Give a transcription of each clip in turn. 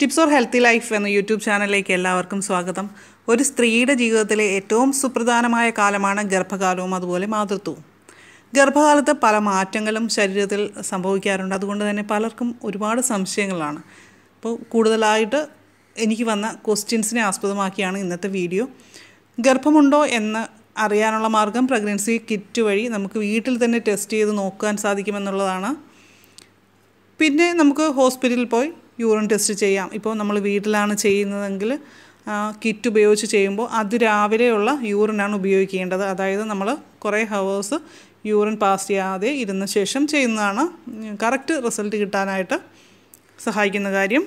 Tips or healthy life എന്ന YouTube ചാനലിലേക്ക് എല്ലാവർക്കും സ്വാഗതം. ഒരു സ്ത്രീയുടെ ജീവിതത്തിലെ ഏറ്റവും സുപ്രധാനമായ കാലമാണ് ഗർഭകാലവും അതുപോലെ മാതൃത്വവും. ഗർഭകാലത്ത് പല മാറ്റങ്ങളും ശരീരത്തിൽ സംഭവിക്കാറുണ്ട്. അതുകൊണ്ട് തന്നെ പലർക്കും ഒരുപാട് സംശയങ്ങളാണ്. അപ്പോൾ കൂടുതലായിട്ട് എനിക്ക് വന്ന ക്വസ്റ്റ്യൻസിനെ ആസ്പദമാക്കിയാണ് ഇന്നത്തെ വീഡിയോ. ഗർഭമുണ്ടോ എന്ന് അറിയാനുള്ള മാർഗം പ്രഗ്നൻസി കിറ്റ് വഴി നമുക്ക് വീട്ടിൽ തന്നെ ടെസ്റ്റ് ചെയ്ത് നോക്കാൻ സാധിക്കുമെന്നുള്ളതാണ്. പിന്നെ നമുക്ക് ഹോസ്പിറ്റലിൽ പോയി യൂറിൻ ടെസ്റ്റ് ചെയ്യാം. ഇപ്പോൾ നമ്മൾ വീട്ടിലാണ് ചെയ്യുന്നതെങ്കിൽ കിറ്റ് ഉപയോഗിച്ച് ചെയ്യുമ്പോൾ അത് രാവിലെയുള്ള യൂറിനാണ് ഉപയോഗിക്കേണ്ടത്. അതായത് നമ്മൾ കുറേ ഹവേഴ്സ് യൂറിൻ പാസ് ചെയ്യാതെ ഇരുന്ന ശേഷം ചെയ്യുന്നതാണ്. കറക്റ്റ് റിസൾട്ട് കിട്ടാനായിട്ട് സഹായിക്കുന്ന കാര്യം.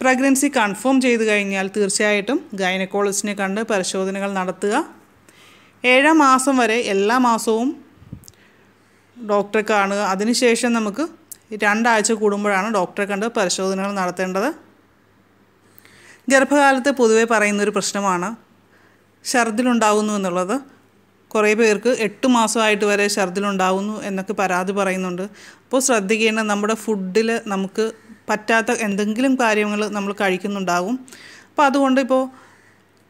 പ്രഗ്നൻസി കൺഫേം ചെയ്ത് കഴിഞ്ഞാൽ തീർച്ചയായിട്ടും ഗൈനക്കോളജിസ്റ്റിനെ കണ്ട് പരിശോധനകൾ നടത്തുക. ഏഴാം മാസം വരെ എല്ലാ മാസവും ഡോക്ടറെ കാണുക. അതിനുശേഷം നമുക്ക് രണ്ടാഴ്ച കൂടുമ്പോഴാണ് ഡോക്ടറെ കണ്ട് പരിശോധനകൾ നടത്തേണ്ടത്. ഗർഭകാലത്ത് പൊതുവെ പറയുന്നൊരു പ്രശ്നമാണ്. ഛർദിലുണ്ടാകുന്നു എന്നുള്ളത്. കുറേ പേർക്ക് എട്ട് മാസമായിട്ട് വരെ ഛർദിലുണ്ടാകുന്നു എന്നൊക്കെ പരാതി പറയുന്നുണ്ട്. അപ്പോൾ ശ്രദ്ധിക്കേണ്ട നമ്മുടെ ഫുഡിൽ നമുക്ക് പറ്റാത്ത എന്തെങ്കിലും കാര്യങ്ങൾ നമ്മൾ കഴിക്കുന്നുണ്ടാകും അപ്പോൾ അതുകൊണ്ട് ഇപ്പോൾ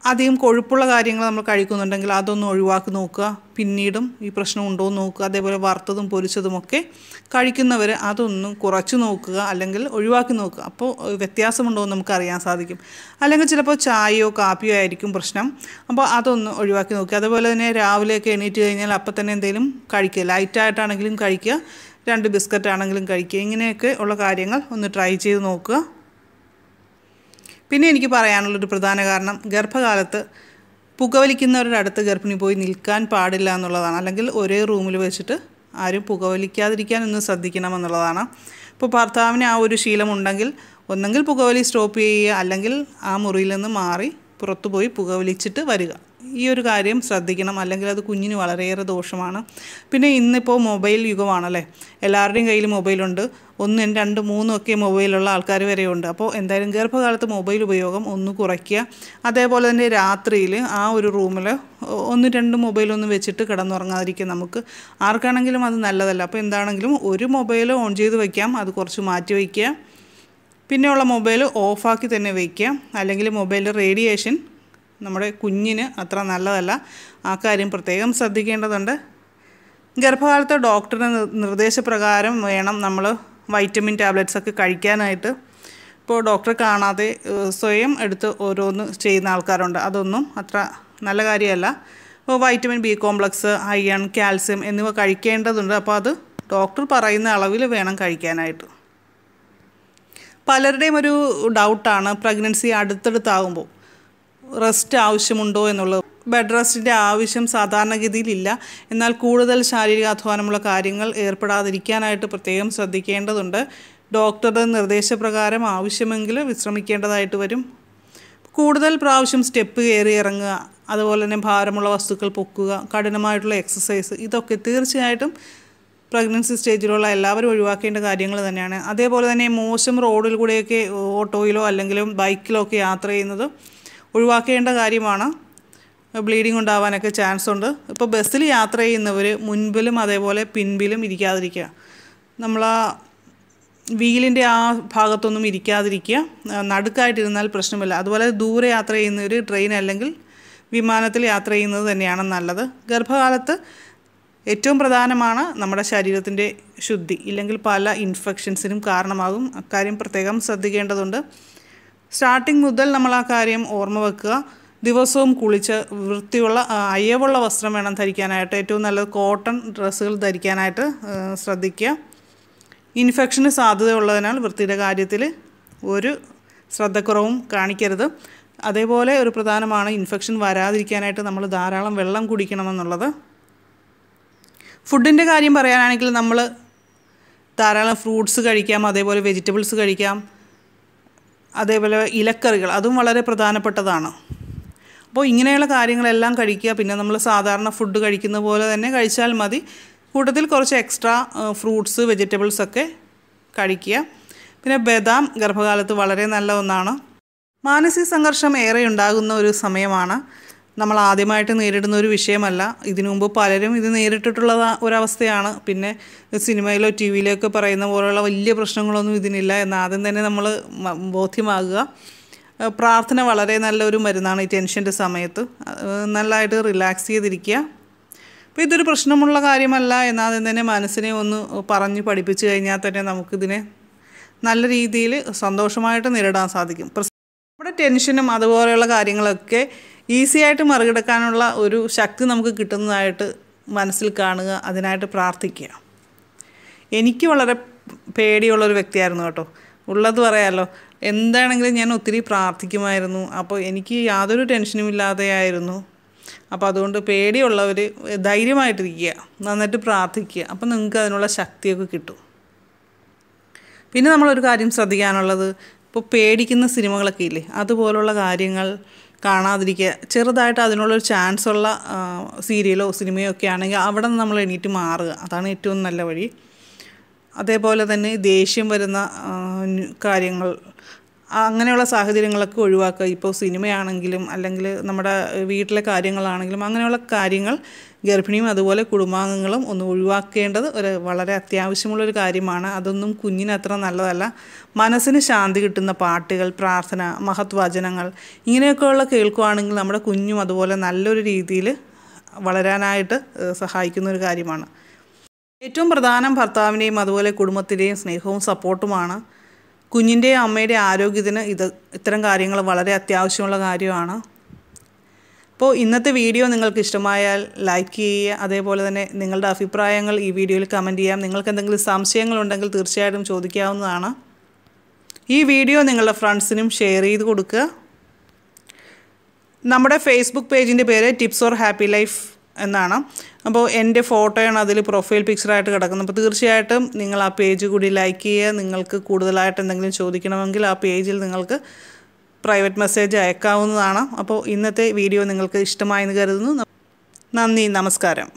അധികം കൊഴുപ്പുള്ള കാര്യങ്ങൾ നമ്മൾ കഴിക്കുന്നുണ്ടെങ്കിൽ അതൊന്ന് ഒഴിവാക്കി നോക്കുക. പിന്നീടും ഈ പ്രശ്നം ഉണ്ടോ എന്ന് നോക്കുക. അതേപോലെ വറുത്തതും പൊരിച്ചതുമൊക്കെ കഴിക്കുന്നവർ അതൊന്നും കുറച്ച് നോക്കുക അല്ലെങ്കിൽ ഒഴിവാക്കി നോക്കുക. അപ്പോൾ വ്യത്യാസമുണ്ടോ എന്ന് നമുക്ക് അറിയാൻ സാധിക്കും. അല്ലെങ്കിൽ ചിലപ്പോൾ ചായയോ കാപ്പിയോ ആയിരിക്കും പ്രശ്നം. അപ്പോൾ അതൊന്ന് ഒഴിവാക്കി നോക്കുക. അതുപോലെ തന്നെ രാവിലെയൊക്കെ എണീറ്റ് കഴിഞ്ഞാൽ അപ്പം തന്നെ എന്തെങ്കിലും കഴിക്കുക. ലൈറ്റായിട്ടാണെങ്കിലും കഴിക്കുക. രണ്ട് ബിസ്ക്കറ്റ് ആണെങ്കിലും കഴിക്കുക. ഇങ്ങനെയൊക്കെ ഉള്ള കാര്യങ്ങൾ ഒന്ന് ട്രൈ ചെയ്ത് നോക്കുക. പിന്നെ എനിക്ക് പറയാനുള്ളൊരു പ്രധാന കാരണം ഗർഭകാലത്ത് പുകവലിക്കുന്നവരുടെ അടുത്ത് ഗർഭിണി പോയി നിൽക്കാൻ പാടില്ല എന്നുള്ളതാണ്. അല്ലെങ്കിൽ ഒരേ റൂമിൽ വെച്ചിട്ട് ആരും പുകവലിക്കാതിരിക്കാൻ ഒന്ന് ശ്രദ്ധിക്കണമെന്നുള്ളതാണ് ഇപ്പോൾ ഭർത്താവിന് ആ ഒരു ശീലമുണ്ടെങ്കിൽ ഒന്നെങ്കിൽ പുകവലി സ്റ്റോപ്പ് ചെയ്യുക അല്ലെങ്കിൽ ആ മുറിയിൽ നിന്ന് മാറി പുറത്തുപോയി പുകവലിച്ചിട്ട് വരിക. ഈ ഒരു കാര്യം ശ്രദ്ധിക്കണം. അല്ലെങ്കിൽ അത് കുഞ്ഞിന് വളരെയേറെ ദോഷമാണ്. പിന്നെ ഇന്നിപ്പോൾ മൊബൈൽ യുഗമാണല്ലേ? എല്ലാവരുടെയും കയ്യിൽ മൊബൈലുണ്ട് ഒന്നും രണ്ട് മൂന്നും ഒക്കെ മൊബൈലുള്ള ആൾക്കാർ വരെയുണ്ട്. അപ്പോൾ എന്തായാലും ഗർഭകാലത്ത് മൊബൈൽ ഉപയോഗം ഒന്ന് കുറയ്ക്കുക. അതേപോലെ തന്നെ രാത്രിയിൽ ആ ഒരു റൂമിൽ ഒന്ന് രണ്ട് മൊബൈലൊന്നും വെച്ചിട്ട് കിടന്നുറങ്ങാതിരിക്കുക നമുക്ക്. ആർക്കാണെങ്കിലും അത് നല്ലതല്ല. അപ്പോൾ എന്താണെങ്കിലും ഒരു മൊബൈൽ ഓൺ ചെയ്ത് വയ്ക്കാം അത് കുറച്ച് മാറ്റി വയ്ക്കുക പിന്നെയുള്ള മൊബൈൽ ഓഫാക്കി തന്നെ വയ്ക്കുക അല്ലെങ്കിൽ മൊബൈലിൽ റേഡിയേഷൻ നമ്മുടെ കുഞ്ഞിന് അത്ര നല്ലതല്ല. ആ കാര്യം പ്രത്യേകം ശ്രദ്ധിക്കേണ്ടതുണ്ട്. ഗർഭകാലത്ത് ഡോക്ടറുടെ നിർദ്ദേശപ്രകാരം വേണം നമ്മൾ വൈറ്റമിൻ ടാബ്ലറ്റ്സ് ഒക്കെ കഴിക്കാനായിട്ട്. ഇപ്പോൾ ഡോക്ടറെ കാണാതെ സ്വയം എടുത്ത് ഓരോന്ന് ചെയ്യുന്ന ആൾക്കാരുണ്ട്. അതൊന്നും അത്ര നല്ല കാര്യമല്ല. ഇപ്പോൾ vitamin B complex iron calcium എന്നിവ കഴിക്കേണ്ടതുണ്ട്. അപ്പോൾ അത് ഡോക്ടർ പറയുന്ന അളവിൽ വേണം കഴിക്കാനായിട്ട്. പലരുടെയും ഒരു ഡൗട്ടാണ് പ്രഗ്നൻസി അടുത്തടുത്താകുമ്പോൾ റെസ്റ്റ് ആവശ്യമുണ്ടോ എന്നുള്ളത്. ബെഡ് റെസ്റ്റിന്റെ ആവശ്യം സാധാരണഗതിയിലില്ല. എന്നാൽ കൂടുതൽ ശാരീരിക അധ്വാനമുള്ള കാര്യങ്ങൾ ഏർപ്പെടാതിരിക്കാനായിട്ട് പ്രത്യേകം ശ്രദ്ധിക്കേണ്ടതുണ്ട്. ഡോക്ടറുടെ നിർദ്ദേശപ്രകാരം ആവശ്യമെങ്കിൽ വിശ്രമിക്കേണ്ടതായിട്ട് വരും. കൂടുതൽ പ്രാവശ്യം സ്റ്റെപ്പ് കയറി ഇറങ്ങുക അതുപോലെ തന്നെ ഭാരമുള്ള വസ്തുക്കൾ പൊക്കുക കഠിനമായിട്ടുള്ള എക്സസൈസ് ഇതൊക്കെ തീർച്ചയായിട്ടും പ്രഗ്നൻസി സ്റ്റേജിലുള്ള എല്ലാവരും ഒഴിവാക്കേണ്ട കാര്യങ്ങൾ തന്നെയാണ്. അതേപോലെ തന്നെ മോശം റോഡിൽ കൂടെയൊക്കെ ഓട്ടോയിലോ അല്ലെങ്കിലും ബൈക്കിലോ ഒക്കെ യാത്ര ചെയ്യുന്നത് ഒഴിവാക്കേണ്ട കാര്യമാണ്. ബ്ലീഡിങ് ഉണ്ടാവാനൊക്കെ ചാൻസ് ഉണ്ട്. ഇപ്പോൾ ബസ്സിൽ യാത്ര ചെയ്യുന്നവർ മുൻപിലും അതേപോലെ പിൻപിലും ഇരിക്കാതിരിക്കുക. നമ്മൾ ആ വീലിന്റെ ആ ഭാഗത്തൊന്നും ഇരിക്കാതിരിക്കുക. നടുക്കായിട്ടിരുന്നാൽ പ്രശ്നമില്ല. അതുപോലെ ദൂരെ യാത്ര ചെയ്യുന്നവർ ട്രെയിൻ അല്ലെങ്കിൽ വിമാനത്തിൽ യാത്ര ചെയ്യുന്നത് തന്നെയാണ് നല്ലത്. ഗർഭകാലത്ത് ഏറ്റവും പ്രധാനമാണ് നമ്മുടെ ശരീരത്തിന്റെ ശുദ്ധി. ഇല്ലെങ്കിൽ പല ഇൻഫെക്ഷൻസിനും കാരണമാകും. അക്കാര്യം പ്രത്യേകം ശ്രദ്ധിക്കേണ്ടതുണ്ട്. സ്റ്റാർട്ടിങ് മുതൽ നമ്മൾ ആ കാര്യം ഓർമ്മ വെക്കുക. ദിവസവും കുളിച്ച് വൃത്തിയുള്ള അയവുള്ള വസ്ത്രം വേണം ധരിക്കാനായിട്ട്. ഏറ്റവും നല്ലത് കോട്ടൺ ഡ്രസ്സുകൾ ധരിക്കാനായിട്ട് ശ്രദ്ധിക്കുക. ഇൻഫെക്ഷന് സാധ്യതയുള്ളതിനാൽ വൃത്തിയുടെ കാര്യത്തിൽ ഒരു ശ്രദ്ധക്കുറവും കാണിക്കരുത്. അതേപോലെ ഒരു പ്രധാനമാണ് ഇൻഫെക്ഷൻ വരാതിരിക്കാനായിട്ട് നമ്മൾ ധാരാളം വെള്ളം കുടിക്കണമെന്നുള്ളത്. ഫുഡിന്റെ കാര്യം പറയാനാണെങ്കിൽ നമ്മൾ ധാരാളം ഫ്രൂട്ട്സ് കഴിക്കാം അതേപോലെ വെജിറ്റബിൾസ് കഴിക്കാം. അതേപോലെ ഇലക്കറികൾ അതും വളരെ പ്രധാനപ്പെട്ടതാണ്. അപ്പോൾ ഇങ്ങനെയുള്ള കാര്യങ്ങളെല്ലാം കഴിക്കുക. പിന്നെ നമ്മൾ സാധാരണ ഫുഡ് കഴിക്കുന്ന പോലെ തന്നെ കഴിച്ചാൽ മതി. കൂട്ടത്തിൽ കുറച്ച് എക്സ്ട്രാ ഫ്രൂട്ട്സ് വെജിറ്റബിൾസ് ഒക്കെ കഴിക്കുക. പിന്നെ ബദാം ഗർഭകാലത്ത് വളരെ നല്ല ഒന്നാണ്. മാനസിക സംഘർഷം ഏറെ ഉണ്ടാകുന്ന ഒരു സമയമാണ്. നമ്മൾ ആദ്യമായിട്ട് നേരിടുന്ന ഒരു വിഷയമല്ല. ഇതിനു മുമ്പ് പലരും ഇത് നേരിട്ടിട്ടുള്ള ഒരവസ്ഥയാണ്. പിന്നെ സിനിമയിലോ ടി വിയിലോ ഒക്കെ പറയുന്ന പോലെയുള്ള വലിയ പ്രശ്നങ്ങളൊന്നും ഇതിനില്ല. എന്ന് ആദ്യം തന്നെ നമ്മൾ ബോധ്യമാകുക. പ്രാർത്ഥന വളരെ നല്ലൊരു മരുന്നാണ് ഈ ടെൻഷന്റെ സമയത്ത്. നല്ലതായിട്ട് റിലാക്സ് ചെയ്തിരിക്കുക. അപ്പോൾ ഇതൊരു പ്രശ്നമുള്ള കാര്യമല്ല. എന്നാദ്യം തന്നെ മനസ്സിനെ ഒന്ന് പറഞ്ഞ് പഠിപ്പിച്ചു കഴിഞ്ഞാൽ തന്നെ നമുക്കിതിനെ നല്ല രീതിയിൽ സന്തോഷമായിട്ട് നേരിടാൻ സാധിക്കും. നമ്മുടെ ടെൻഷനും അതുപോലെയുള്ള കാര്യങ്ങളൊക്കെ ഈസി ആയിട്ട് മറികടക്കാനുള്ള ഒരു ശക്തി നമുക്ക് കിട്ടുന്നതായിട്ട് മനസ്സിൽ കാണുക അതിനായിട്ട് പ്രാർത്ഥിക്കുക. എനിക്ക് വളരെ പേടിയുള്ളൊരു വ്യക്തിയായിരുന്നു കേട്ടോ. ഉള്ളത് പറയാമല്ലോ എന്താണെങ്കിലും ഞാൻ ഒത്തിരി പ്രാർത്ഥിക്കുമായിരുന്നു. അപ്പോൾ എനിക്ക് യാതൊരു ടെൻഷനും ഇല്ലാതെയായിരുന്നു അപ്പോൾ അതുകൊണ്ട് പേടിയുള്ളവർ ധൈര്യമായിട്ടിരിക്കുക നന്നായിട്ട് പ്രാർത്ഥിക്കുക. അപ്പോൾ നിങ്ങൾക്ക് അതിനുള്ള ശക്തിയൊക്കെ കിട്ടും. പിന്നെ നമ്മളൊരു കാര്യം ശ്രദ്ധിക്കാനുള്ളത് ഇപ്പോൾ പേടിക്കുന്ന സിനിമകളൊക്കെ ഇല്ലേ? അതുപോലുള്ള കാര്യങ്ങൾ കാണാതിരിക്കുക. ചെറുതായിട്ട് അതിനുള്ളൊരു ചാൻസ് ഉള്ള സീരിയലോ സിനിമയോ ഒക്കെ ആണെങ്കിൽ അവിടെ നിന്ന് നമ്മൾ എണീറ്റ് മാറുക. അതാണ് ഏറ്റവും നല്ല വഴി. അതേപോലെ തന്നെ ദേഷ്യം വരുന്ന കാര്യങ്ങൾ അങ്ങനെയുള്ള സാഹചര്യങ്ങളൊക്കെ ഒഴിവാക്കുക. ഇപ്പോൾ സിനിമയാണെങ്കിലും അല്ലെങ്കിൽ നമ്മുടെ വീട്ടിലെ കാര്യങ്ങളാണെങ്കിലും അങ്ങനെയുള്ള കാര്യങ്ങൾ ഗർഭിണിയും അതുപോലെ കുടുംബാംഗങ്ങളും ഒന്ന് ഒഴിവാക്കേണ്ടത് ഒരു വളരെ അത്യാവശ്യമുള്ളൊരു കാര്യമാണ്. അതൊന്നും കുഞ്ഞിന് അത്ര നല്ലതല്ല. മനസ്സിന് ശാന്തി കിട്ടുന്ന പാട്ടുകൾ പ്രാർത്ഥന മഹത്വചനങ്ങൾ ഇങ്ങനെയൊക്കെയുള്ള കേൾക്കുകയാണെങ്കിൽ നമ്മുടെ കുഞ്ഞും അതുപോലെ നല്ലൊരു രീതിയിൽ വളരാനായിട്ട് സഹായിക്കുന്ന ഒരു കാര്യമാണ്. ഏറ്റവും പ്രധാനം ഭർത്താവിന്റെയും അതുപോലെ കുടുംബത്തിന്റെയും സ്നേഹവും സപ്പോർട്ടുമാണ്. കുഞ്ഞിന്റെയും അമ്മയുടെ ആരോഗ്യത്തിന് ഇത് ഇത്തരം കാര്യങ്ങൾ വളരെ അത്യാവശ്യമുള്ള കാര്യമാണ്. അപ്പോൾ ഇന്നത്തെ വീഡിയോ നിങ്ങൾക്ക് ഇഷ്ടമായാൽ ലൈക്ക് ചെയ്യുക. അതേപോലെ തന്നെ നിങ്ങളുടെ അഭിപ്രായങ്ങൾ ഈ വീഡിയോയിൽ കമന്റ് ചെയ്യാം. നിങ്ങൾക്ക് എന്തെങ്കിലും സംശയങ്ങളുണ്ടെങ്കിൽ തീർച്ചയായിട്ടും ചോദിക്കാവുന്നതാണ്. ഈ വീഡിയോ നിങ്ങളുടെ ഫ്രണ്ട്സിനും ഷെയർ ചെയ്ത് കൊടുക്കുക. നമ്മുടെ ഫേസ്ബുക്ക് പേജിന്റെ പേര് ടിപ്സ് ഓർ ഹാപ്പി ലൈഫ് എന്നാണ്. അപ്പോൾ എന്റെ ഫോട്ടോയാണ് അതിൽ പ്രൊഫൈൽ പിക്ചറായിട്ട് കിടക്കുന്നത്. അപ്പോൾ തീർച്ചയായിട്ടും നിങ്ങൾ ആ പേജ് കൂടി ലൈക്ക് ചെയ്യുക. നിങ്ങൾക്ക് കൂടുതലായിട്ട് എന്തെങ്കിലും ചോദിക്കണമെങ്കിൽ ആ പേജിൽ നിങ്ങൾക്ക് പ്രൈവറ്റ് മെസ്സേജ് അയക്കാവുന്നതാണ്. അപ്പോൾ ഇന്നത്തെ വീഡിയോ നിങ്ങൾക്ക് ഇഷ്ടമായെന്ന് കരുതുന്നു. നന്ദി നമസ്കാരം.